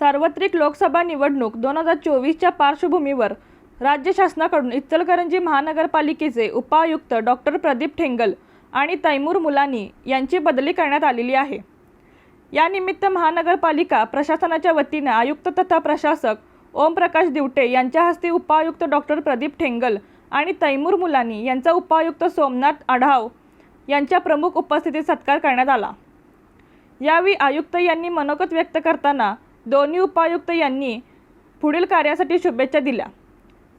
सार्वत्रिक लोकसभा निवडणूक दोन हजार चोवीसच्या पार्श्वभूमीवर राज्य शासनाकडून इचलकरंजी महानगरपालिकेचे उपायुक्त डॉक्टर प्रदीप ठेंगल आणि तैमूर मुलानी यांची बदली करण्यात आलेली आहे. यानिमित्त महानगरपालिका प्रशासनाच्या वतीने आयुक्त तथा प्रशासक ओमप्रकाश दिवटे यांच्या हस्ते उपायुक्त डॉक्टर प्रदीप ठेंगल आणि तैमूर मुलानी यांचा उपायुक्त सोमनाथ आढाव यांच्या प्रमुख उपस्थितीत सत्कार करण्यात आला. यावेळी आयुक्त यांनी मनोगत व्यक्त करताना दोन्ही उपायुक्त यांनी पुढील कार्यासाठी शुभेच्छा दिल्या.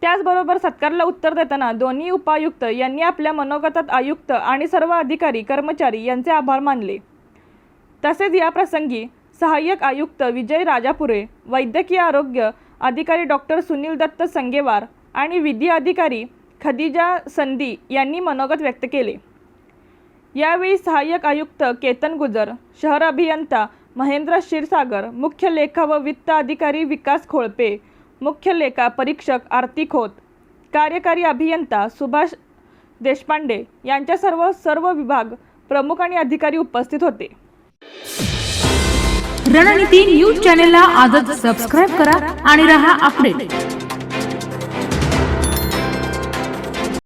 त्याचबरोबर सत्कारला उत्तर देताना दोन्ही उपायुक्त यांनी आपल्या मनोगतात आयुक्त आणि सर्व अधिकारी कर्मचारी यांचे आभार मानले. तसेच या प्रसंगी सहाय्यक आयुक्त विजय राजापुरे वैद्यकीय आरोग्य अधिकारी डॉक्टर सुनील दत्त संगेवार आणि विधी अधिकारी खदिजा संधी यांनी मनोगत व्यक्त केले. यावेळी सहाय्यक आयुक्त केतन गुजर शहर अभियंता महेंद्र क्षीरसागर मुख्य लेखा व वित्त अधिकारी विकास खोळपे मुख्य लेखा परीक्षक आरती खोत कार्यकारी अभियंता सुभाष देशपांडे यांच्या सर्व सर्व विभाग प्रमुख आणि अधिकारी उपस्थित होते. रणनीती न्यूज चॅनेलला आजच सबस्क्राईब करा आणि रहा अपडेट